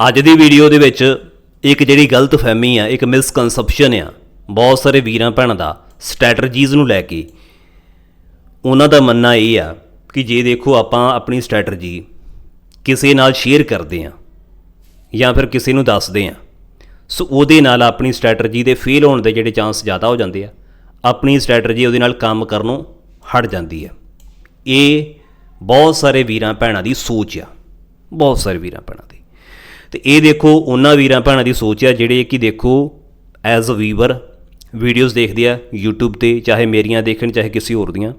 ਅੱਜ ਦੀ ਵੀਡੀਓ ਦੇ ਵਿੱਚ ਇੱਕ ਜਿਹੜੀ ਗਲਤ ਫਹਿਮੀ ਆ, ਇੱਕ ਮਿਸਕਨਸੈਪਸ਼ਨ ਆ, ਬਹੁਤ ਸਾਰੇ ਵੀਰਾਂ ਭੈਣਾਂ ਦਾ ਸਟ੍ਰੈਟਜੀਜ਼ ਨੂੰ ਲੈ ਕੇ। ਉਹਨਾਂ ਦਾ ਮੰਨਣਾ ਇਹ ਆ ਕਿ ਜੇ ਦੇਖੋ ਆਪਾਂ ਆਪਣੀ ਸਟ੍ਰੈਟਜੀ ਕਿਸੇ ਨਾਲ ਸ਼ੇਅਰ ਕਰਦੇ ਆ ਜਾਂ ਫਿਰ ਕਿਸੇ ਨੂੰ ਦੱਸਦੇ ਆ, ਸੋ ਉਹਦੇ ਨਾਲ ਆਪਣੀ ਸਟ੍ਰੈਟਜੀ ਦੇ ਫੇਲ ਹੋਣ ਦੇ ਜਿਹੜੇ ਚਾਂਸ ਜ਼ਿਆਦਾ ਹੋ ਜਾਂਦੇ ਆ, ਆਪਣੀ ਸਟ੍ਰੈਟਜੀ ਉਹਦੇ ਨਾਲ ਕੰਮ ਕਰਨੋਂ ਹਟ ਜਾਂਦੀ ਆ। ਇਹ ਬਹੁਤ ਸਾਰੇ ਵੀਰਾਂ ਭੈਣਾਂ ਦੀ ਸੋਚ ਆ, ਬਹੁਤ ਸਾਰੇ ਵੀਰਾਂ ਭੈਣਾਂ ਦੀ। ਤੇ ਇਹ ਦੇਖੋ ਉਹਨਾਂ ਵੀਰਾਂ ਭੈਣਾਂ ਦੀ ਸੋਚ ਆ, ਜਿਹੜੇ ਕਿ ਦੇਖੋ ਐਜ਼ ਅ ਵੀਵਰ ਵੀਡੀਓਜ਼ ਦੇਖਦੇ ਆ, YouTube ਤੇ, ਚਾਹੇ ਮੇਰੀਆਂ ਦੇਖਣ, ਚਾਹੇ ਕਿਸੇ ਹੋਰ ਦੀਆਂ।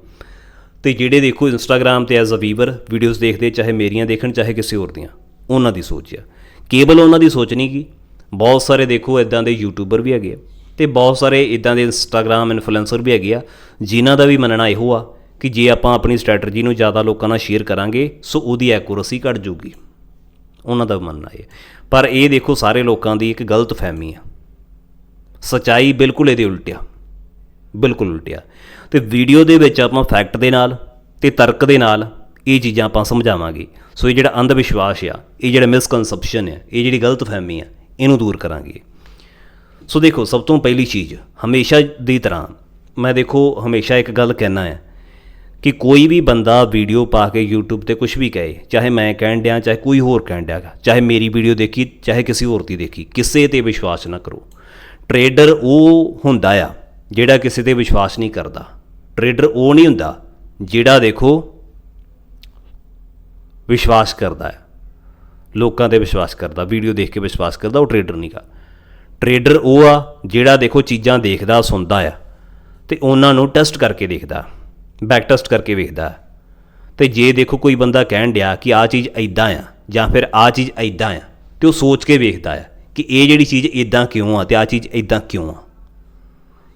ਤੇ ਜਿਹੜੇ ਦੇਖੋ ਇੰਸਟਾਗ੍ਰam ਤੇ ਐਜ਼ ਅ ਵੀਵਰ ਵੀਡੀਓਜ਼ ਦੇਖਦੇ, ਚਾਹੇ ਮੇਰੀਆਂ ਦੇਖਣ, ਚਾਹੇ ਕਿਸੇ ਹੋਰ ਦੀਆਂ। ਉਹਨਾਂ ਦੀ ਸੋਚ ਆ। ਕੇਵਲ ਉਹਨਾਂ ਦੀ ਸੋਚ ਨਹੀਂ ਕੀ, ਬਹੁਤ ਸਾਰੇ ਦੇਖੋ ਇਦਾਂ ਦੇ ਯੂਟਿਊਬਰ ਵੀ ਹੈਗੇ ਆ, ਤੇ ਬਹੁਤ ਸਾਰੇ ਇਦਾਂ ਦੇ ਇੰਸਟਾਗ੍ਰam ਇਨਫਲੂਐਂਸਰ ਵੀ ਹੈਗੇ ਆ, ਜਿਨ੍ਹਾਂ ਦਾ ਵੀ ਮੰਨਣਾ ਇਹੋ ਆ ਕਿ ਜੇ ਆਪਾਂ ਆਪਣੀ ਸਟ੍ਰੈਟਜੀ ਨੂੰ ਜ਼ਿਆਦਾ ਲੋਕਾਂ ਨਾਲ ਸ਼ੇਅਰ ਕਰਾਂਗੇ ਸੋ ਉਹਦੀ ਐਕੂਰੇਸੀ ਘਟ ਜਾਊਗੀ। ਉਹਨਾਂ ਦਾ ਮੰਨਣਾ ਇਹ ਪਰ ਇਹ ਦੇਖੋ ਸਾਰੇ ਲੋਕਾਂ ਦੀ ਇੱਕ ਗਲਤ ਫਹਿਮੀ ਆ। ਸਚਾਈ ਬਿਲਕੁਲ ਇਹਦੇ ਉਲਟਿਆ। ਬਿਲਕੁਲ ਉਲਟਿਆ। ਤੇ ਵੀਡੀਓ ਦੇ ਵਿੱਚ ਆਪਾਂ ਫੈਕਟ ਦੇ ਨਾਲ ਤੇ ਤਰਕ ਦੇ ਨਾਲ ਇਹ ਚੀਜ਼ਾਂ ਆਪਾਂ ਸਮਝਾਵਾਂਗੇ। ਸੋ ਇਹ ਜਿਹੜਾ ਅੰਧ ਵਿਸ਼ਵਾਸ ਆ, ਇਹ ਜਿਹੜਾ ਮਿਸਕਨਸੈਪਸ਼ਨ ਆ, ਇਹ ਜਿਹੜੀ ਗਲਤ ਫਹਿਮੀ ਆ, ਇਹਨੂੰ ਦੂਰ ਕਰਾਂਗੇ। ਸੋ ਦੇਖੋ, ਸਭ ਤੋਂ ਪਹਿਲੀ ਚੀਜ਼, ਹਮੇਸ਼ਾ ਦੀ ਤਰ੍ਹਾਂ ਮੈਂ ਦੇਖੋ ਹਮੇਸ਼ਾ ਇੱਕ ਗੱਲ ਕਹਿਣਾ ਹੈ ਕਿ ਕੋਈ ਵੀ ਬੰਦਾ ਵੀਡੀਓ ਪਾ ਕੇ YouTube ਤੇ ਕੁਝ ਵੀ ਕਹੇ ਚਾਹੇ ਮੈਂ ਕਹਿਣ ਡਿਆ ਚਾਹੇ ਕੋਈ ਹੋਰ ਕਹਿਣ ਡਿਆ ਗਾ, ਚਾਹੇ ਮੇਰੀ ਵੀਡੀਓ ਦੇਖੀ ਚਾਹੇ ਕਿਸੇ ਹੋਰ ਦੀ ਦੇਖੀ ਕਿਸੇ ਤੇ ਵਿਸ਼ਵਾਸ ਨਾ ਕਰੋ। ਟਰੇਡਰ ਉਹ ਹੁੰਦਾ ਆ ਜਿਹੜਾ ਕਿਸੇ ਤੇ ਵਿਸ਼ਵਾਸ ਨਹੀਂ ਕਰਦਾ। ਟਰੇਡਰ ਉਹ ਨਹੀਂ ਹੁੰਦਾ ਜਿਹੜਾ ਦੇਖੋ ਵਿਸ਼ਵਾਸ ਕਰਦਾ ਹੈ ਲੋਕਾਂ ਤੇ ਵਿਸ਼ਵਾਸ ਕਰਦਾ ਵੀਡੀਓ ਦੇਖ ਕੇ ਵਿਸ਼ਵਾਸ ਕਰਦਾ ਉਹ ਟਰੇਡਰ ਨਹੀਂਗਾ ਟਰੇਡਰ ਉਹ ਆ ਜਿਹੜਾ ਦੇਖੋ ਚੀਜ਼ਾਂ ਦੇਖਦਾ ਸੁਣਦਾ ਆ ਤੇ ਉਹਨਾਂ ਨੂੰ ਟੈਸਟ ਕਰਕੇ ਦੇਖਦਾ। ਬੈਕ ਟੈਸਟ ਕਰਕੇ ਵੇਖਦਾ। ਤੇ ਜੇ ਦੇਖੋ ਕੋਈ ਬੰਦਾ ਕਹਿਣ ਡਿਆ ਕਿ ਆ ਚੀਜ਼ ਐਦਾਂ ਆ, ਜਾਂ ਫਿਰ ਆ ਚੀਜ਼ ਐਦਾਂ ਆ, ਤੇ ਉਹ ਸੋਚ ਕੇ ਵੇਖਦਾ ਆ ਕਿ ਇਹ ਜਿਹੜੀ ਚੀਜ਼ ਐਦਾਂ ਕਿਉਂ ਆ ਤੇ ਆ ਚੀਜ਼ ਐਦਾਂ ਕਿਉਂ ਆ।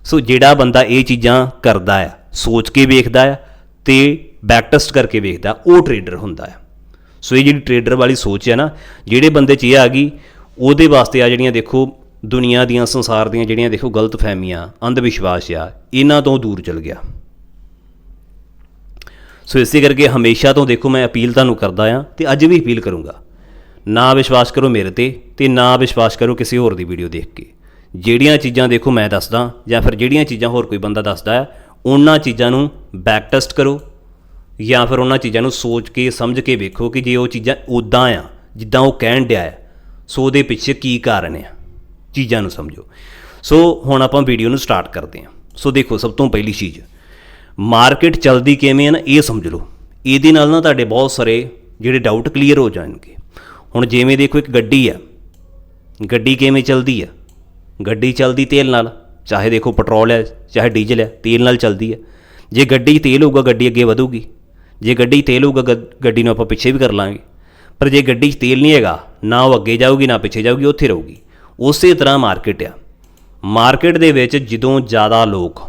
ਸੋ ਜਿਹੜਾ ਬੰਦਾ ਇਹ ਚੀਜ਼ਾਂ ਕਰਦਾ ਆ ਸੋਚ ਕੇ ਵੇਖਦਾ ਆ ਤੇ ਬੈਕ ਟੈਸਟ ਕਰਕੇ ਵੇਖਦਾ, ਉਹ ਟਰੇਡਰ ਹੁੰਦਾ ਆ ਸੋ ਇਹ ਜਿਹੜੀ ਟਰੇਡਰ ਵਾਲੀ ਸੋਚ ਹੈ ਨਾ, ਜਿਹੜੇ ਬੰਦੇ 'ਚ ਇਹ ਆ ਗਈ, ਉਹਦੇ ਵਾਸਤੇ ਆ ਜਿਹੜੀਆਂ ਦੇਖੋ ਦੁਨੀਆ ਦੀਆਂ ਸੰਸਾਰ ਦੀਆਂ ਜਿਹੜੀਆਂ ਦੇਖੋ ਗਲਤ ਫਹਿਮੀਆਂ, ਅੰਧ ਵਿਸ਼ਵਾਸ ਆ, ਇਹਨਾਂ ਤੋਂ ਦੂਰ ਚਲ ਗਿਆ। ਸੋ ਇਸੇ ਕਰਕੇ ਹਮੇਸ਼ਾ ਤੋਂ ਦੇਖੋ ਮੈਂ ਅਪੀਲ ਤੁਹਾਨੂੰ ਕਰਦਾ ਆ ਤੇ ਅੱਜ ਵੀ ਅਪੀਲ ਕਰੂੰਗਾ। ਨਾ ਵਿਸ਼ਵਾਸ ਕਰੋ ਮੇਰੇ ਤੇ ਤੇ ਨਾ ਵਿਸ਼ਵਾਸ ਕਰੋ ਕਿਸੇ ਹੋਰ ਦੀ ਵੀਡੀਓ ਦੇਖ ਕੇ। ਜਿਹੜੀਆਂ ਚੀਜ਼ਾਂ ਦੇਖੋ ਮੈਂ ਦੱਸਦਾ ਜਾਂ ਫਿਰ ਜਿਹੜੀਆਂ ਚੀਜ਼ਾਂ ਹੋਰ ਕੋਈ ਬੰਦਾ ਦੱਸਦਾ ਹੈ, ਉਹਨਾਂ ਚੀਜ਼ਾਂ ਨੂੰ ਬੈਕ ਟੈਸਟ ਕਰੋ ਜਾਂ ਫਿਰ ਉਹਨਾਂ ਚੀਜ਼ਾਂ ਨੂੰ ਸੋਚ ਕੇ, ਸਮਝ ਕੇ ਵੇਖੋ ਕਿ ਜੇ ਉਹ ਚੀਜ਼ਾਂ ਉਦਾਂ ਆ, ਜਿੱਦਾਂ ਉਹ ਕਹਿਣ ਡਿਆ ਹੈ, ਸੋ ਉਹਦੇ ਪਿੱਛੇ ਕੀ ਕਾਰਨ ਆ, ਚੀਜ਼ਾਂ ਨੂੰ ਸਮਝੋ। ਸੋ ਹੁਣ ਆਪਾਂ ਵੀਡੀਓ ਨੂੰ ਸਟਾਰਟ ਕਰਦੇ ਹਾਂ। ਸੋ ਦੇਖੋ ਸਭ ਤੋਂ ਪਹਿਲੀ ਚੀਜ਼ ਮਾਰਕੀਟ ਚੱਲਦੀ ਕਿਵੇਂ ਹੈ ਨਾ, ਇਹ ਸਮਝ ਲਓ। ਇਹਦੇ ਨਾਲ ਨਾ ਤੁਹਾਡੇ ਬਹੁਤ ਸਾਰੇ ਜਿਹੜੇ ਡਾਊਟ ਕਲੀਅਰ ਹੋ ਜਾਣਗੇ। ਹੁਣ ਜਿਵੇਂ ਦੇਖੋ ਇੱਕ ਗੱਡੀ ਆ। ਗੱਡੀ ਕਿਵੇਂ ਚੱਲਦੀ ਆ? ਗੱਡੀ ਚੱਲਦੀ ਤੇਲ ਨਾਲ, ਚਾਹੇ ਦੇਖੋ ਪੈਟਰੋਲ ਹੈ ਚਾਹੇ ਡੀਜ਼ਲ ਹੈ ਤੇਲ ਨਾਲ ਚੱਲਦੀ ਹੈ ਜੇ ਗੱਡੀ 'ਚ ਤੇਲ ਹੋਊਗਾ, ਗੱਡੀ ਅੱਗੇ ਵਧੂਗੀ। ਜੇ ਗੱਡੀ 'ਚ ਤੇਲ ਹੋਊਗਾ, ਗ- ਗੱਡੀ ਨੂੰ ਆਪਾਂ ਪਿੱਛੇ ਵੀ ਕਰ ਲਾਂਗੇ। ਪਰ ਜੇ ਗੱਡੀ 'ਚ ਤੇਲ ਨਹੀਂ ਹੈਗਾ, ਨਾ ਉਹ ਅੱਗੇ ਜਾਊਗੀ, ਨਾ ਪਿੱਛੇ ਜਾਊਗੀ, ਉੱਥੇ ਰਹੂਗੀ। ਉਸੇ ਤਰ੍ਹਾਂ ਮਾਰਕੀਟ ਆ। ਮਾਰਕੀਟ ਦੇ ਵਿੱਚ ਜਦੋਂ ਜ਼ਿਆਦਾ ਲੋਕ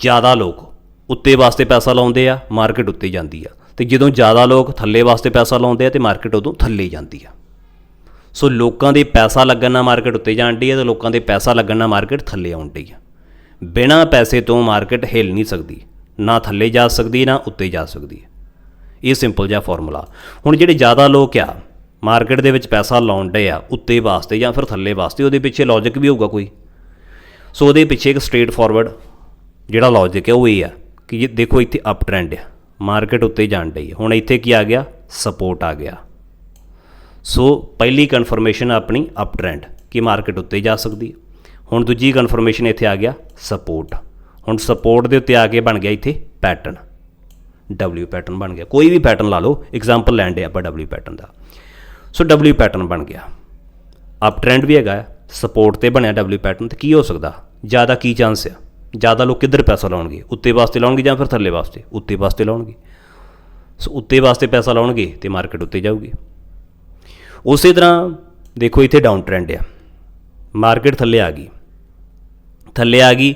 ਜ਼ਿਆਦਾ ਲੋਕ ਉੱਤੇ ਵਾਸਤੇ ਪੈਸਾ ਲਾਉਂਦੇ ਆ, ਮਾਰਕੀਟ ਉੱਤੇ ਜਾਂਦੀ ਆ। ਤੇ ਜਦੋਂ ਜ਼ਿਆਦਾ ਲੋਕ ਥੱਲੇ ਵਾਸਤੇ ਪੈਸਾ ਲਾਉਂਦੇ ਆ ਤੇ ਮਾਰਕੀਟ ਉਦੋਂ ਥੱਲੇ ਜਾਂਦੀ ਆ। ਸੋ ਲੋਕਾਂ ਦੇ ਪੈਸਾ ਲੱਗਣ ਨਾਲ ਮਾਰਕੀਟ ਉੱਤੇ ਜਾਣ ਡਈ ਹੈ ਤੇ ਲੋਕਾਂ ਦੇ ਪੈਸਾ ਲੱਗਣ ਨਾਲ ਮਾਰਕੀਟ ਥੱਲੇ ਆਉਣ ਡਈ ਹੈ ਬਿਨਾਂ ਪੈਸੇ ਤੋਂ ਮਾਰਕੀਟ ਹਿੱਲ ਨਹੀਂ ਸਕਦੀ। ਨਾ ਥੱਲੇ ਜਾ ਸਕਦੀ, ਨਾ ਉੱਤੇ ਜਾ ਸਕਦੀ। ਇਹ ਸਿੰਪਲ ਜਿਹਾ ਫਾਰਮੂਲਾ ਹੁਣ ਜਿਹੜੇ ਜ਼ਿਆਦਾ ਲੋਕ ਆ, ਮਾਰਕੀਟ ਦੇ ਵਿੱਚ ਪੈਸਾ ਲਾਉਣ ਡੇ ਆ, ਉੱਤੇ ਵਾਸਤੇ ਜਾਂ ਫਿਰ ਥੱਲੇ ਵਾਸਤੇ, ਉਹਦੇ ਪਿੱਛੇ ਲੌਜੀਕ ਵੀ ਹੋਊਗਾ ਕੋਈ। ਸੋ ਉਹਦੇ ਪਿੱਛੇ ਇੱਕ ਸਟ੍ਰੇਟ ਫਾਰਵਰਡ ਜਿਹੜਾ ਲੌਜੀਕ ਹੈ ਉਹ ਇਹ ਆ ਕਿ ਜੇ ਦੇਖੋ ਇੱਥੇ ਅਪ ਟ੍ਰੈਂਡ ਆ ਮਾਰਕੀਟ ਉੱਤੇ ਜਾਣ ਡਈ ਹੁਣ ਇੱਥੇ ਕੀ ਆ ਗਿਆ? ਸਪੋਰਟ ਆ ਗਿਆ। ਸੋ ਪਹਿਲੀ ਕਨਫਰਮੇਸ਼ਨ ਆਪਣੀ ਅਪ ਟ੍ਰੈਂਡ ਕਿ ਮਾਰਕੀਟ ਉੱਤੇ ਜਾ ਸਕਦੀ ਹੈ ਹੁਣ ਦੂਜੀ ਕਨਫਰਮੇਸ਼ਨ ਇੱਥੇ ਆ ਗਿਆ ਸਪੋਰਟ ਹੁਣ ਸਪੋਰਟ ਦੇ ਉੱਤੇ ਆ ਕੇ ਬਣ ਗਿਆ ਇੱਥੇ ਪੈਟਰਨ W ਪੈਟਰਨ ਬਣ ਗਿਆ। ਕੋਈ ਵੀ ਪੈਟਰਨ ਲਾ ਲਓ ਐਗਜ਼ਾਮਪਲ ਲੈਂਦੇ ਆਪਾਂ W ਪੈਟਰਨ ਦਾ। ਸੋ W ਪੈਟਰਨ ਬਣ ਗਿਆ। ਅਪ ਟ੍ਰੈਂਡ ਵੀ ਹੈਗਾ ਸਪੋਰਟ ਤੇ ਬਣਿਆ W ਪੈਟਰਨ ਤੇ ਕੀ ਹੋ ਸਕਦਾ? ਜ਼ਿਆਦਾ ਕੀ ਚਾਂਸ ਆ? ਜ਼ਿਆਦਾ ਲੋਕ ਕਿੱਧਰ ਪੈਸਾ ਲਾਉਣਗੇ? ਉੱਤੇ ਵਾਸਤੇ ਲਾਉਣਗੇ ਜਾਂ ਫਿਰ ਥੱਲੇ ਵਾਸਤੇ? ਉੱਤੇ ਵਾਸਤੇ ਲਾਉਣਗੇ। ਸੋ ਉੱਤੇ ਵਾਸਤੇ ਪੈਸਾ ਲਾਉਣਗੇ ਤੇ ਮਾਰਕੀਟ ਉੱਤੇ ਜਾਊਗੀ। ਉਸੇ ਤਰ੍ਹਾਂ ਦੇਖੋ ਇੱਥੇ ਡਾਊਨ ਟ੍ਰੈਂਡ ਆ। ਮਾਰਕੀਟ ਥੱਲੇ ਆ ਗਈ। ਥੱਲੇ ਆ ਗਈ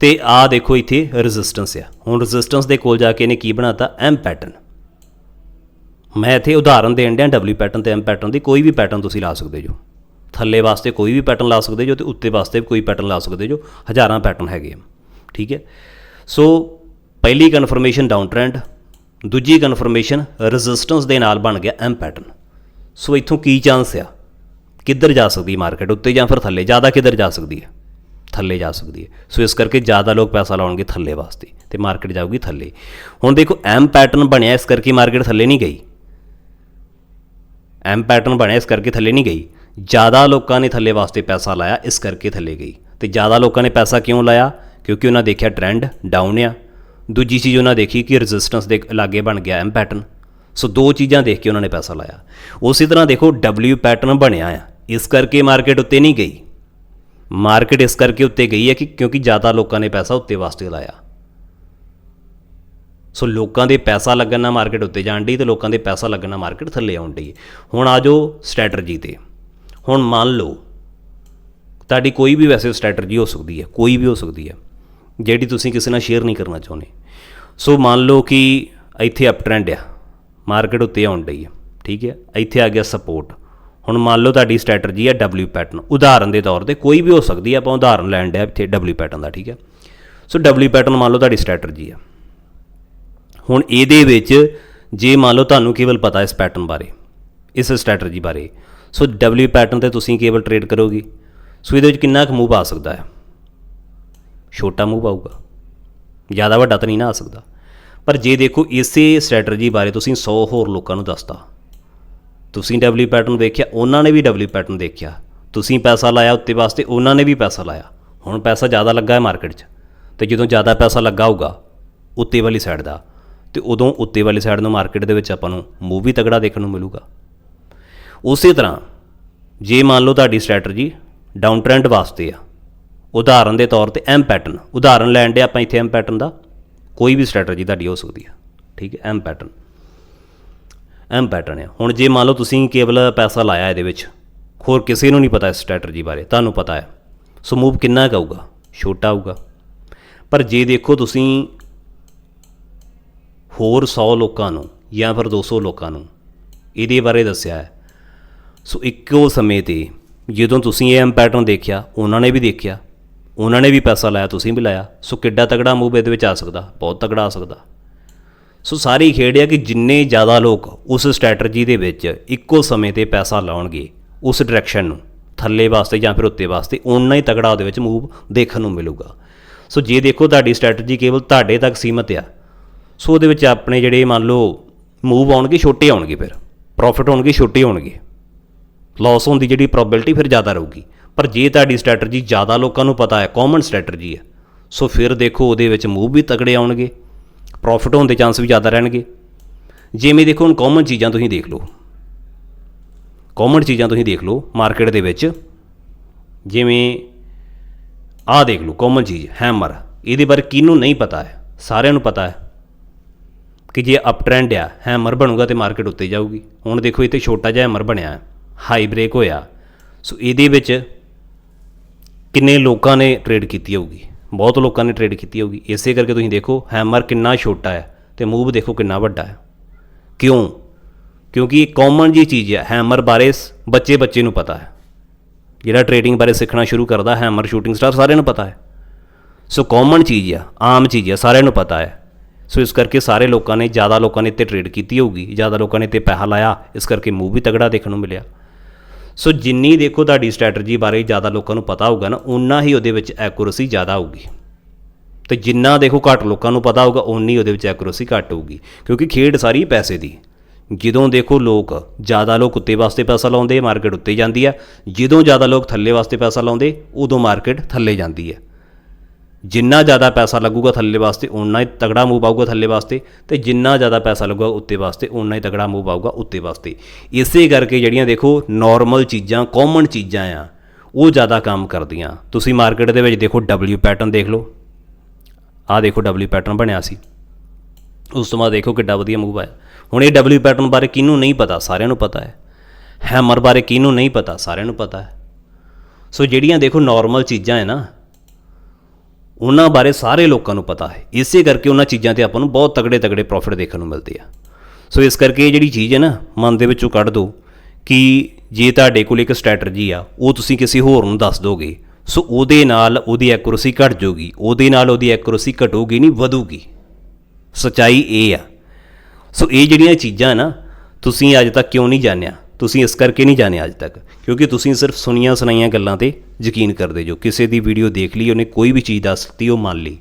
ਤੇ ਆ ਦੇਖੋ ਇੱਥੇ ਰੈਜ਼ਿਸਟੈਂਸ ਆ। ਹੁਣ ਰੈਜ਼ਿਸਟੈਂਸ ਦੇ ਕੋਲ ਜਾ ਕੇ ਇਹਨੇ ਕੀ ਬਣਾਤਾ? ਐਮ ਪੈਟਰਨ ਮੈਂ ਇੱਥੇ ਉਦਾਹਰਨ ਦੇਣ ਡਿਆ ਡਬਲਯੂ ਪੈਟਰਨ ਤੇ ਐਮ ਪੈਟਰਨ ਦੀ ਕੋਈ ਵੀ ਪੈਟਰਨ ਤੁਸੀਂ ਲਾ ਸਕਦੇ ਜੋ। ਥੱਲੇ ਵਾਸਤੇ ਕੋਈ ਵੀ ਪੈਟਰਨ ਲਾ ਸਕਦੇ ਜੋ ਤੇ ਉੱਤੇ ਵਾਸਤੇ ਵੀ ਕੋਈ ਪੈਟਰਨ ਲਾ ਸਕਦੇ ਜੋ। ਹਜ਼ਾਰਾਂ ਪੈਟਰਨ ਹੈਗੇ ਆ। ਠੀਕ ਹੈ। ਸੋ ਪਹਿਲੀ ਕਨਫਰਮੇਸ਼ਨ ਡਾਊਨ ਟ੍ਰੈਂਡ ਦੂਜੀ ਕਨਫਰਮੇਸ਼ਨ ਰੈਜ਼ਿਸਟੈਂਸ ਦੇ ਨਾਲ ਬਣ ਗਿਆ ਐਮ ਪੈਟਰਨ ਸੋ ਇੱਥੋਂ ਕੀ ਚਾਂਸ ਆ? ਕਿੱਧਰ ਜਾ ਸਕਦੀ ਮਾਰਕੀਟ ਉੱਤੇ ਜਾਂ ਫਿਰ ਥੱਲੇ? ਜ਼ਿਆਦਾ ਕਿੱਧਰ ਜਾ ਸਕਦੀ ਹੈ? ਥੱਲੇ ਜਾ ਸਕਦੀ ਹੈ। ਸੋ ਇਸ ਕਰਕੇ ਜ਼ਿਆਦਾ ਲੋਕ ਪੈਸਾ ਲਾਉਣਗੇ ਥੱਲੇ ਵਾਸਤੇ ਤੇ ਮਾਰਕੀਟ ਜਾਊਗੀ ਥੱਲੇ। ਹੁਣ ਦੇਖੋ ਐਮ ਪੈਟਰਨ ਬਣਿਆ, ਇਸ ਕਰਕੇ ਮਾਰਕੀਟ ਥੱਲੇ ਨਹੀਂ ਗਈ। ਐਮ ਪੈਟਰਨ ਬਣਿਆ, ਇਸ ਕਰਕੇ ਥੱਲੇ ਨਹੀਂ ਗਈ। ਜ਼ਿਆਦਾ ਲੋਕਾਂ ਨੇ ਥੱਲੇ ਵਾਸਤੇ ਪੈਸਾ ਲਾਇਆ, ਇਸ ਕਰਕੇ ਥੱਲੇ ਗਈ। ਤੇ ਜ਼ਿਆਦਾ ਲੋਕਾਂ ਨੇ ਪੈਸਾ ਕਿਉਂ ਲਾਇਆ? ਕਿਉਂਕਿ ਉਹਨਾਂ ਦੇਖਿਆ ਟ੍ਰੈਂਡ ਡਾਊਨ ਆ। ਦੂਜੀ ਚੀਜ਼ ਉਹਨਾਂ ਦੇਖੀ ਕਿ ਰੈਜ਼ਿਸਟੈਂਸ ਦੇ ਲਾਗੇ ਬਣ ਗਿਆ ਐਮ ਪੈਟਰਨ ਸੋ ਦੋ ਚੀਜ਼ਾਂ ਦੇਖ ਕੇ ਉਹਨਾਂ ਨੇ ਪੈਸਾ ਲਾਇਆ। ਉਸੇ ਤਰ੍ਹਾਂ ਦੇਖੋ ਡਬਲਯੂ ਪੈਟਰਨ ਬਣਿਆ ਆ। ਇਸ ਕਰਕੇ ਮਾਰਕੀਟ ਉੱਤੇ ਨਹੀਂ ਗਈ। ਮਾਰਕੀਟ ਇਸ ਕਰਕੇ ਉੱਤੇ ਗਈ ਹੈ ਕਿ ਕਿਉਂਕਿ ਜ਼ਿਆਦਾ ਲੋਕਾਂ ਨੇ ਪੈਸਾ ਉੱਤੇ ਵਾਸਤੇ ਲਾਇਆ। ਸੋ ਲੋਕਾਂ ਦੇ ਪੈਸਾ ਲੱਗਣ ਨਾਲ ਮਾਰਕੀਟ ਉੱਤੇ ਜਾਣ ਡਈ ਤੇ ਲੋਕਾਂ ਦੇ ਪੈਸਾ ਲੱਗਣ ਨਾਲ ਮਾਰਕੀਟ ਥੱਲੇ ਆਉਣ ਡਈ। ਹੁਣ ਆ ਜਾਓ ਸਟ੍ਰੈਟਜੀ ਤੇ। ਹੁਣ ਮੰਨ ਲਓ, ਤੁਹਾਡੀ ਕੋਈ ਵੀ ਵੈਸੇ ਸਟ੍ਰੈਟਜੀ ਹੋ ਸਕਦੀ ਹੈ, ਕੋਈ ਵੀ ਹੋ ਸਕਦੀ ਹੈ। ਜਿਹੜੀ ਤੁਸੀਂ ਕਿਸੇ ਨਾਲ ਸ਼ੇਅਰ ਨਹੀਂ ਕਰਨਾ ਚਾਹੁੰਦੇ। ਸੋ ਮੰਨ ਲਓ ਕਿ ਇੱਥੇ ਅਪ ਟ੍ਰੈਂਡ ਆ ਮਾਰਕੀਟ ਉੱਤੇ ਆਉਣ ਡਈ ਹੈ ਠੀਕ ਹੈ, ਇੱਥੇ ਆ ਗਿਆ ਸਪੋਰਟ ਹੁਣ ਮੰਨ ਲਓ ਤੁਹਾਡੀ ਸਟ੍ਰੈਟਜੀ ਹੈ ਡਬਲਯੂ ਪੈਟਰਨ ਉਦਾਹਰਨ ਦੇ ਤੌਰ ਤੇ ਕੋਈ ਵੀ ਹੋ ਸਕਦੀ ਹੈ ਆਪਾਂ ਉਦਾਹਰਨ ਲੈਣ ਡਿਆ ਇੱਥੇ ਡਬਲਯੂ ਪੈਟਰਨ ਦਾ, ਠੀਕ ਹੈ। ਸੋ ਡਬਲਯੂ ਪੈਟਰਨ ਮੰਨ ਲਓ ਤੁਹਾਡੀ ਸਟ੍ਰੈਟਜੀ ਆ। ਹੁਣ ਇਹਦੇ ਵਿੱਚ ਜੇ ਮੰਨ ਲਓ ਤੁਹਾਨੂੰ ਕੇਵਲ ਪਤਾ ਇਸ ਪੈਟਰਨ ਬਾਰੇ, ਇਸ ਸਟ੍ਰੈਟਜੀ ਬਾਰੇ, ਸੋ ਡਬਲਯੂ ਪੈਟਰਨ ਤੇ ਤੁਸੀਂ ਕੇਵਲ ਟ੍ਰੇਡ ਕਰੋਗੇ। ਸੋ ਇਹਦੇ ਵਿੱਚ ਕਿੰਨਾ ਕੁ ਮੂਵ ਆ ਸਕਦਾ ਹੈ ਛੋਟਾ ਮੂੰਹ ਪਾਊਗਾ। ਜ਼ਿਆਦਾ ਵੱਡਾ ਤਾਂ ਨਹੀਂ ਨਾ ਆ ਸਕਦਾ। ਪਰ ਜੇ ਦੇਖੋ ਇਸੇ ਸਟ੍ਰੈਟਜੀ ਬਾਰੇ ਤੁਸੀਂ 100 ਹੋਰ ਲੋਕਾਂ ਨੂੰ ਦੱਸਤਾ। ਤੁਸੀਂ ਡਬਲਯੂ ਪੈਟਰਨ ਦੇਖਿਆ, ਉਹਨਾਂ ਨੇ ਵੀ ਡਬਲਯੂ ਪੈਟਰਨ ਦੇਖਿਆ। ਤੁਸੀਂ ਪੈਸਾ ਲਾਇਆ ਉੱਤੇ ਵਾਸਤੇ, ਉਹਨਾਂ ਨੇ ਵੀ ਪੈਸਾ ਲਾਇਆ। ਹੁਣ ਪੈਸਾ ਜ਼ਿਆਦਾ ਲੱਗਾ ਹੈ ਮਾਰਕੀਟ 'ਚ। ਤੇ ਜਦੋਂ ਜ਼ਿਆਦਾ ਪੈਸਾ ਲੱਗਾ ਹੋਊਗਾ ਉੱਤੇ ਵਾਲੀ ਸਾਈਡ ਦਾ, ਤੇ ਉਦੋਂ ਉੱਤੇ ਵਾਲੀ ਸਾਈਡ ਨੂੰ ਮਾਰਕੀਟ ਦੇ ਵਿੱਚ ਆਪਾਂ ਨੂੰ ਮੂਵ ਵੀ ਤਗੜਾ ਦੇਖਣ ਨੂੰ ਮਿਲੂਗਾ। ਉਸੇ ਤਰ੍ਹਾਂ, ਜੇ ਮੰਨ ਲਓ ਤੁਹਾਡੀ ਸਟ੍ਰੈਟਜੀ ਡਾਊਨ ਟ੍ਰੈਂਡ ਵਾਸਤੇ ਆ ਉਦਾਹਰਨ ਦੇ ਤੌਰ ਤੇ ਐਮ ਪੈਟਰਨ ਉਦਾਹਰਨ ਲੈਣ ਦੇ ਆਪਾਂ ਇੱਥੇ ਐਮ ਪੈਟਰਨ ਦਾ ਕੋਈ ਵੀ ਸਟ੍ਰੈਟਜੀ ਤੁਹਾਡੀ ਹੋ ਸਕਦੀ ਹੈ ਠੀਕ ਹੈ ਐਮ ਪੈਟਰਨ ਐਮ ਪੈਟਰਨ ਹੈ ਹੁਣ ਜੇ ਮੰਨ ਲਓ ਤੁਸੀਂ ਕੇਵਲ ਪੈਸਾ ਲਾਇਆ ਇਹਦੇ ਵਿੱਚ, ਹੋਰ ਕਿਸੇ ਨੂੰ ਨਹੀਂ ਪਤਾ ਇਸ ਸਟ੍ਰੈਟਜੀ ਬਾਰੇ, ਤੁਹਾਨੂੰ ਪਤਾ ਹੈ। ਸੋ ਮੂਵ ਕਿੰਨਾ ਕੁ ਆਊਗਾ? ਛੋਟਾ ਆਊਗਾ। ਪਰ ਜੇ ਦੇਖੋ ਤੁਸੀਂ ਹੋਰ 100 ਲੋਕਾਂ ਨੂੰ ਜਾਂ ਫਿਰ 200 ਲੋਕਾਂ ਨੂੰ ਇਹਦੇ ਬਾਰੇ ਦੱਸਿਆ ਹੈ, ਸੋ ਇੱਕੋ ਸਮੇਂ ਤੇ ਜਦੋਂ ਤੁਸੀਂ ਇਹ ਐਮ ਪੈਟਰਨ ਦੇਖਿਆ, ਉਹਨਾਂ ਨੇ ਵੀ ਦੇਖਿਆ ਉਹਨਾਂ ਨੇ ਵੀ ਪੈਸਾ ਲਾਇਆ, ਤੁਸੀਂ ਵੀ ਲਾਇਆ। ਸੋ ਕਿੱਡਾ ਤਗੜਾ ਮੂਵ ਇਹਦੇ ਵਿੱਚ ਆ ਸਕਦਾ, ਬਹੁਤ ਤਗੜਾ ਆ ਸਕਦਾ। ਸੋ ਸਾਰੀ ਖੇਡ ਹੈ ਕਿ ਜਿੰਨੇ ਜ਼ਿਆਦਾ ਲੋਕ ਉਸ ਸਟ੍ਰੈਟਜੀ ਦੇ ਵਿੱਚ ਇੱਕੋ ਸਮੇਂ ਤੇ ਪੈਸਾ ਲਾਉਣਗੇ ਉਸ ਡਾਇਰੈਕਸ਼ਨ ਨੂੰ, ਥੱਲੇ ਵਾਸਤੇ ਜਾਂ ਫਿਰ ਉੱਤੇ ਵਾਸਤੇ, ਓਨਾ ਹੀ ਤਗੜਾ ਉਹਦੇ ਵਿੱਚ ਮੂਵ ਦੇਖਣ ਨੂੰ ਮਿਲੂਗਾ। ਸੋ ਜੇ ਦੇਖੋ ਤੁਹਾਡੀ ਸਟ੍ਰੈਟਜੀ ਕੇਵਲ ਤੁਹਾਡੇ ਤੱਕ ਸੀਮਤ ਆ, ਸੋ ਉਹਦੇ ਵਿੱਚ ਆਪਣੇ ਜਿਹੜੇ ਮੰਨ ਲਓ ਮੂਵ ਆਉਣਗੇ, ਛੋਟੇ ਆਉਣਗੇ ਫਿਰ ਪ੍ਰੋਫਿਟ ਹੋਣਗੇ, ਛੋਟੇ ਹੋਣਗੇ। ਲਾਸ ਹੋਣ ਦੀ ਜਿਹੜੀ ਪ੍ਰੋਬੈਬਿਲਟੀ ਫਿਰ ਜ਼ਿਆਦਾ ਰਹੂਗੀ। ਪਰ ਜੇ ਤੁਹਾਡੀ ਸਟ੍ਰੈਟਜੀ ਜ਼ਿਆਦਾ ਲੋਕਾਂ ਨੂੰ ਪਤਾ ਹੈ ਕਾਮਨ ਸਟ੍ਰੈਟਜੀ ਹੈ, ਸੋ ਫਿਰ ਦੇਖੋ ਉਹਦੇ ਵਿੱਚ ਮੂਵ ਵੀ ਤਕੜੇ ਆਉਣਗੇ ਪ੍ਰੋਫਿਟ ਹੋਣ ਦੇ ਚਾਂਸ ਵੀ ਜ਼ਿਆਦਾ ਰਹਿਣਗੇ। ਜਿਵੇਂ ਦੇਖੋ ਹੁਣ ਕਾਮਨ ਚੀਜ਼ਾਂ ਤੁਸੀਂ ਦੇਖ ਲਓ। ਕਾਮਨ ਚੀਜ਼ਾਂ ਤੁਸੀਂ ਦੇਖ ਲਓ ਮਾਰਕੀਟ ਦੇ ਵਿੱਚ। ਜਿਵੇਂ ਆਹ ਦੇਖ ਲਓ ਕਾਮਨ ਚੀਜ਼ ਹੈਮਰ ਇਹਦੇ ਬਾਰੇ ਕਿਹਨੂੰ ਨਹੀਂ ਪਤਾ ਹੈ, ਸਾਰਿਆਂ ਨੂੰ ਪਤਾ ਹੈ ਕਿ ਜੇ ਅਪ ਟ੍ਰੈਂਡ ਆ ਹੈਮਰ ਬਣੂਗਾ ਤੇ ਮਾਰਕੀਟ ਉੱਤੇ ਜਾਊਗੀ। ਹੁਣ ਦੇਖੋ ਇੱਥੇ ਛੋਟਾ ਜਿਹਾ ਹੈਮਰ ਬਣਿਆ ਹਾਈ ਬ੍ਰੇਕ ਹੋਇਆ। ਸੋ ਇਹਦੇ ਵਿੱਚ ਕਿੰਨੇ ਲੋਕਾਂ ਨੇ ਟ੍ਰੇਡ ਕੀਤੀ ਹੋਊਗੀ? ਬਹੁਤ ਲੋਕਾਂ ਨੇ ਟ੍ਰੇਡ ਕੀਤੀ ਹੋਊਗੀ। ਇਸੇ ਕਰਕੇ ਤੁਸੀਂ ਦੇਖੋ ਹੈਮਰ ਕਿੰਨਾ ਛੋਟਾ ਹੈ ਤੇ ਮੂਵ ਦੇਖੋ ਕਿੰਨਾ ਵੱਡਾ ਹੈ। ਕਿਉਂ? ਕਿਉਂਕਿ ਇਹ ਕਾਮਨ ਜੀ ਚੀਜ਼ ਹੈ ਹੈਮਰ ਬਾਰੇ ਬੱਚੇ ਬੱਚੇ ਨੂੰ ਪਤਾ ਹੈ। ਜਿਹੜਾ ਟ੍ਰੇਡਿੰਗ ਬਾਰੇ ਸਿੱਖਣਾ ਸ਼ੁਰੂ ਕਰਦਾ ਹੈਮਰ ਸ਼ੂਟਿੰਗ ਸਟਾਰ ਸਾਰਿਆਂ ਨੂੰ ਪਤਾ ਹੈ। ਸੋ ਕਾਮਨ ਚੀਜ਼ ਆ, ਆਮ ਚੀਜ਼ ਆ, ਸਾਰਿਆਂ ਨੂੰ ਪਤਾ ਹੈ। ਸੋ ਇਸ ਕਰਕੇ ਸਾਰੇ ਲੋਕਾਂ ਨੇ, ਜ਼ਿਆਦਾ ਲੋਕਾਂ ਨੇ ਇੱਥੇ ਟ੍ਰੇਡ ਕੀਤੀ ਹੋਊਗੀ, ਜ਼ਿਆਦਾ ਲੋਕਾਂ ਨੇ ਇੱਥੇ ਪੈਸਾ ਲਾਇਆ, ਇਸ ਕਰਕੇ ਮੂਵ ਵੀ ਤਗੜਾ ਦੇਖਣ ਨੂੰ ਮਿਲਿਆ। ਸੋ ਜਿੰਨੀ ਦੇਖੋ ਤੁਹਾਡੀ ਸਟ੍ਰੈਟਜੀ ਬਾਰੇ ਜ਼ਿਆਦਾ ਲੋਕਾਂ ਨੂੰ ਪਤਾ ਹੋਊਗਾ ਨਾ ਉਨਾ ਹੀ ਉਹਦੇ ਵਿੱਚ ਐਕੂਰੇਸੀ ਜ਼ਿਆਦਾ ਹੋਊਗੀ। ਤੇ ਜਿੰਨਾ ਦੇਖੋ ਘੱਟ ਲੋਕਾਂ ਨੂੰ ਪਤਾ ਹੋਊਗਾ ਉਨੀ ਉਹਦੇ ਵਿੱਚ ਐਕੂਰੇਸੀ ਘੱਟ ਹੋਊਗੀ। ਕਿਉਂਕਿ ਖੇਡ ਸਾਰੀ ਪੈਸੇ ਦੀ। ਜਦੋਂ ਦੇਖੋ ਲੋਕ ਜ਼ਿਆਦਾ ਲੋਕ ਉੱਤੇ ਵਾਸਤੇ ਪੈਸਾ ਲਾਉਂਦੇ, ਮਾਰਕੀਟ ਉੱਤੇ ਜਾਂਦੀ ਹੈ। ਜਦੋਂ ਜ਼ਿਆਦਾ ਲੋਕ ਥੱਲੇ ਵਾਸਤੇ ਪੈਸਾ ਲਾਉਂਦੇ, ਉਦੋਂ ਮਾਰਕੀਟ ਥੱਲੇ ਜਾਂਦੀ ਹੈ। ਜਿੰਨਾ ਜ਼ਿਆਦਾ ਪੈਸਾ ਲੱਗੂਗਾ ਥੱਲੇ ਵਾਸਤੇ ਉਨਾ ਹੀ ਤਗੜਾ ਮੂਵ ਆਊਗਾ ਥੱਲੇ ਵਾਸਤੇ ਤੇ ਜਿੰਨਾ ਜ਼ਿਆਦਾ ਪੈਸਾ ਲੱਗੂਗਾ ਉੱਤੇ ਵਾਸਤੇ ਉਨਾ ਹੀ ਤਗੜਾ ਮੂਵ ਆਊਗਾ ਉੱਤੇ ਵਾਸਤੇ। ਇਸੇ ਕਰਕੇ ਜਿਹੜੀਆਂ ਦੇਖੋ ਨਾਰਮਲ ਚੀਜ਼ਾਂ ਕਾਮਨ ਚੀਜ਼ਾਂ ਆ, ਉਹ ਜ਼ਿਆਦਾ ਕੰਮ ਕਰਦੀਆਂ। ਤੁਸੀਂ ਮਾਰਕੀਟ ਦੇ ਵਿੱਚ ਦੇਖੋ ਡਬਲਯੂ ਪੈਟਰਨ ਦੇਖ ਲਓ। ਆਹ ਦੇਖੋ ਡਬਲਯੂ ਪੈਟਰਨ ਬਣਿਆ ਸੀ। ਉਸ ਤੋਂ ਬਾਅਦ ਦੇਖੋ ਕਿੱਡਾ ਵਧੀਆ ਮੂਵ ਆਇਆ। ਹੁਣ ਇਹ ਡਬਲਯੂ ਪੈਟਰਨ ਬਾਰੇ ਕਿਹਨੂੰ ਨਹੀਂ ਪਤਾ, ਸਾਰਿਆਂ ਨੂੰ ਪਤਾ ਹੈ। ਹੈਮਰ ਬਾਰੇ ਕਿਹਨੂੰ ਨਹੀਂ ਪਤਾ, ਸਾਰਿਆਂ ਨੂੰ ਪਤਾ ਹੈ। ਸੋ ਜਿਹੜੀਆਂ ਦੇਖੋ ਨਾਰਮਲ ਚੀਜ਼ਾਂ ਹੈ ਨਾ ਉਹਨਾਂ ਬਾਰੇ ਸਾਰੇ ਲੋਕਾਂ ਨੂੰ ਪਤਾ ਹੈ। ਇਸੇ ਕਰਕੇ ਉਹਨਾਂ ਚੀਜ਼ਾਂ ਤੇ ਆਪਾਂ ਨੂੰ ਬਹੁਤ ਤਗੜੇ ਤਗੜੇ ਪ੍ਰੋਫਿਟ ਦੇਖਣ ਨੂੰ ਮਿਲਦੇ ਆ। ਸੋ ਇਸ ਕਰਕੇ ਇਹ ਜਿਹੜੀ ਚੀਜ਼ ਹੈ ਨਾ, ਮਨ ਦੇ ਵਿੱਚੋਂ ਕੱਢ ਦਿਓ ਕਿ ਜੇ ਤੁਹਾਡੇ ਕੋਲ ਇੱਕ ਸਟ੍ਰੈਟਜੀ ਆ, ਉਹ ਤੁਸੀਂ ਕਿਸੇ ਹੋਰ ਨੂੰ ਦੱਸ ਦੋਗੇ। ਸੋ ਉਹਦੇ ਨਾਲ ਉਹਦੀ ਐਕੂਰੇਸੀ ਘਟ ਜਾਊਗੀ। ਉਹਦੇ ਨਾਲ ਉਹਦੀ ਐਕੂਰੇਸੀ ਘਟੂਗੀ ਨਹੀਂ, ਵਧੂਗੀ। ਸਚਾਈ ਇਹ ਆ। ਸੋ ਇਹ ਜਿਹੜੀਆਂ ਚੀਜ਼ਾਂ ਨਾ, ਤੁਸੀਂ ਅੱਜ ਤੱਕ ਕਿਉਂ ਨਹੀਂ ਜਾਣਿਆ? ਤੁਸੀਂ ਇਸ ਕਰਕੇ ਨਹੀਂ ਜਾਣੇ ਅੱਜ ਤੱਕ, ਕਿਉਂਕਿ ਤੁਸੀਂ ਸਿਰਫ ਸੁਣੀਆਂ ਸੁਣਾਈਆਂ ਗੱਲਾਂ ਤੇ ਯਕੀਨ ਕਰਦੇ ਜੋ। ਕਿਸੇ ਦੀ ਵੀਡੀਓ ਦੇਖ ਲਈ, ਉਹਨੇ ਕੋਈ ਵੀ ਚੀਜ਼ ਦੱਸ ਦਿੱਤੀ, ਉਹ ਮੰਨ ਲਈ।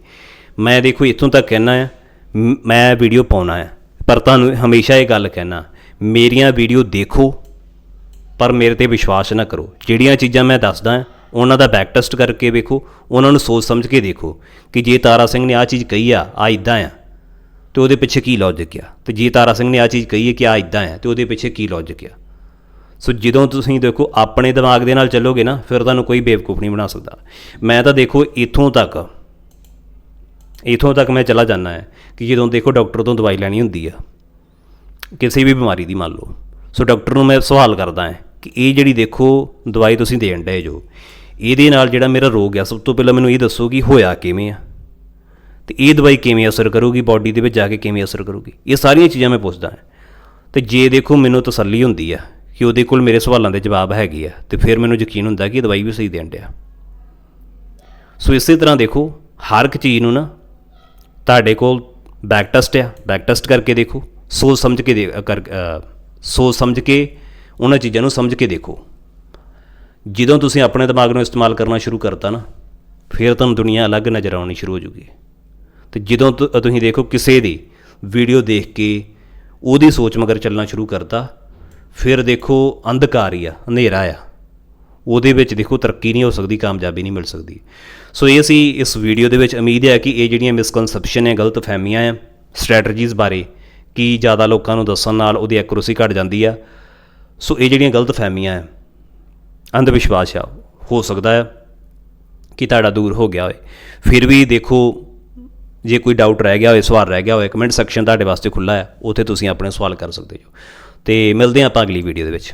ਮੈਂ ਦੇਖੋ, ਇੱਥੋਂ ਤੱਕ ਕਹਿਣਾ ਹੈ ਮ- ਮੈਂ ਵੀਡੀਓ ਪਾਉਣਾ ਹੈ ਪਰ ਤੁਹਾਨੂੰ ਹਮੇਸ਼ਾ ਇਹ ਗੱਲ ਕਹਿਣਾ ਮੇਰੀਆਂ ਵੀਡੀਓ ਦੇਖੋ, ਪਰ ਮੇਰੇ ਤੇ ਵਿਸ਼ਵਾਸ ਨਾ ਕਰੋ। ਜਿਹੜੀਆਂ ਚੀਜ਼ਾਂ ਮੈਂ ਦੱਸਦਾ ਉਹਨਾਂ ਦਾ ਬੈਕ ਟੈਸਟ ਕਰਕੇ ਵੇਖੋ, ਉਹਨਾਂ ਨੂੰ ਸੋਚ ਸਮਝ ਕੇ ਦੇਖੋ ਕਿ ਜੇ ਤਾਰਾ ਸਿੰਘ ਨੇ ਆ ਚੀਜ਼ ਕਹੀ ਆ ਆ ਇਦਾਂ ਆ, ਤੇ ਉਹਦੇ ਪਿੱਛੇ ਕੀ ਲੌਜੀਕ ਆ? ਤੇ ਜੇ ਤਾਰਾ ਸਿੰਘ ਨੇ ਆ ਚੀਜ਼ ਕਹੀ ਹੈ ਕਿ ਆ ਇਦਾਂ ਆ, ਤੇ ਉਹਦੇ ਪਿੱਛੇ ਕੀ ਲੌਜੀਕ ਆ? ਸੋ ਜਦੋਂ ਤੁਸੀਂ ਦੇਖੋ ਆਪਣੇ ਦਿਮਾਗ ਦੇ ਨਾਲ ਚੱਲੋਗੇ ਨਾ, ਫਿਰ ਤੁਹਾਨੂੰ ਕੋਈ ਬੇਵਕੂਫ ਨਹੀਂ ਬਣਾ ਸਕਦਾ। ਮੈਂ ਤਾਂ ਦੇਖੋ ਇਥੋਂ ਤੱਕ ਇਥੋਂ ਤੱਕ ਮੈਂ ਚਲਾ ਜਾਂਦਾ ਹੈ ਕਿ ਜਦੋਂ ਦੇਖੋ ਡਾਕਟਰ ਤੋਂ ਦਵਾਈ ਲੈਣੀ ਹੁੰਦੀ ਆ, ਕਿਸੇ ਵੀ ਬਿਮਾਰੀ ਦੀ ਮੰਨ ਲਓ। ਸੋ ਡਾਕਟਰ ਨੂੰ ਮੈਂ ਸਵਾਲ ਕਰਦਾ ਹਾਂ ਕਿ ਇਹ ਜਿਹੜੀ ਦੇਖੋ ਦਵਾਈ ਤੁਸੀਂ ਦੇਣ ਡਏ ਜੋ, ਇਹਦੇ ਨਾਲ ਜਿਹੜਾ ਮੇਰਾ ਰੋਗ ਆ, ਸਭ ਤੋਂ ਪਹਿਲਾਂ ਮੈਨੂੰ ਇਹ ਦੱਸੋ ਕਿ ਹੋਇਆ ਕਿਵੇਂ ਆ। ਤੇ ਇਹ ਦਵਾਈ ਕਿਵੇਂ ਅਸਰ ਕਰੂਗੀ, ਬਾਡੀ ਦੇ ਵਿੱਚ ਜਾ ਕੇ ਕਿਵੇਂ ਅਸਰ ਕਰੂਗੀ, ਇਹ ਸਾਰੀਆਂ ਚੀਜ਼ਾਂ ਮੈਂ ਪੁੱਛਦਾ ਹਾਂ। ਤੇ ਜੇ ਦੇਖੋ ਮੈਨੂੰ ਤਸੱਲੀ ਹੁੰਦੀ ਆ ਕਿ ਉਹਦੇ ਕੋਲ ਮੇਰੇ ਸਵਾਲਾਂ ਦੇ ਜਵਾਬ ਹੈਗੇ ਆ ਤੇ ਫਿਰ ਮੈਨੂੰ ਯਕੀਨ ਹੁੰਦਾ ਕਿ ਦਵਾਈ ਵੀ ਸਹੀ ਦੇਣ ਡਿਆ। ਸੋ ਇਸੇ ਤਰ੍ਹਾਂ ਦੇਖੋ, ਹਰ ਇੱਕ ਚੀਜ਼ ਨੂੰ ਨਾ ਤੁਹਾਡੇ ਕੋਲ ਬੈਕ ਟੈਸਟ ਆ ਬੈਕ ਟੈਸਟ ਕਰਕੇ ਦੇਖੋ, ਸੋਚ ਸਮਝ ਕੇ ਦੇ- ਕਰ ਸੋਚ ਸਮਝ ਕੇ ਉਹਨਾਂ ਚੀਜ਼ਾਂ ਨੂੰ ਸਮਝ ਕੇ ਦੇਖੋ। ਜਦੋਂ ਤੁਸੀਂ ਆਪਣੇ ਦਿਮਾਗ ਨੂੰ ਇਸਤੇਮਾਲ ਕਰਨਾ ਸ਼ੁਰੂ ਕਰਤਾ ਨਾ, ਫਿਰ ਤੁਹਾਨੂੰ ਦੁਨੀਆ ਅਲੱਗ ਨਜ਼ਰ ਆਉਣੀ ਸ਼ੁਰੂ ਹੋ ਜੂਗੀ। ਤੇ ਜਦੋਂ ਤੁ- ਤੁਸੀਂ ਦੇਖੋ ਕਿਸੇ ਦੀ ਵੀਡੀਓ ਦੇਖ ਕੇ ਉਹਦੀ ਸੋਚ ਮਗਰ ਚੱਲਣਾ ਸ਼ੁਰੂ ਕਰਤਾ ਫਿਰ ਦੇਖੋ ਅੰਧਕਾਰ ਹੀ ਆ, ਹਨੇਰਾ ਆ। ਉਹਦੇ ਵਿੱਚ ਦੇਖੋ ਤਰੱਕੀ ਨਹੀਂ ਹੋ ਸਕਦੀ, ਕਾਮਯਾਬੀ ਨਹੀਂ ਮਿਲ ਸਕਦੀ। ਸੋ ਇਹ ਸੀ ਇਸ ਵੀਡੀਓ ਦੇ ਵਿੱਚ ਉਮੀਦ ਹੈ ਕਿ ਇਹ ਜਿਹੜੀਆਂ ਮਿਸਕਨਸੈਪਸ਼ਨ ਹੈ, ਗਲਤ ਫਹਿਮੀਆਂ ਹੈ ਸਟ੍ਰੈਟਜੀਜ਼ ਬਾਰੇ ਕਿ ਜ਼ਿਆਦਾ ਲੋਕਾਂ ਨੂੰ ਦੱਸਣ ਨਾਲ ਉਹਦੀ ਐਕੂਰੇਸੀ ਘਟ ਜਾਂਦੀ ਆ। ਸੋ ਇਹ ਜਿਹੜੀਆਂ ਗਲਤ ਫਹਿਮੀਆਂ ਹੈ ਅੰਧ ਵਿਸ਼ਵਾਸ ਆ, ਹੋ ਸਕਦਾ ਹੈ ਕਿ ਤੁਹਾਡਾ ਦੂਰ ਹੋ ਗਿਆ ਹੋਵੇ ਫਿਰ ਵੀ ਦੇਖੋ, ਜੇ ਕੋਈ ਡਾਊਟ ਰਹਿ ਗਿਆ ਹੋਵੇ ਸਵਾਲ ਰਹਿ ਗਿਆ ਹੋਵੇ ਕਮੈਂਟ ਸੈਕਸ਼ਨ ਤੁਹਾਡੇ ਵਾਸਤੇ ਖੁੱਲਾ ਹੈ, ਉੱਥੇ ਤੁਸੀਂ ਆਪਣੇ ਸਵਾਲ ਕਰ ਸਕਦੇ ਹੋ। ਤੇ ਮਿਲਦੇ ਹਾਂ ਆਪਾਂ ਅਗਲੀ ਵੀਡੀਓ ਦੇ ਵਿੱਚ।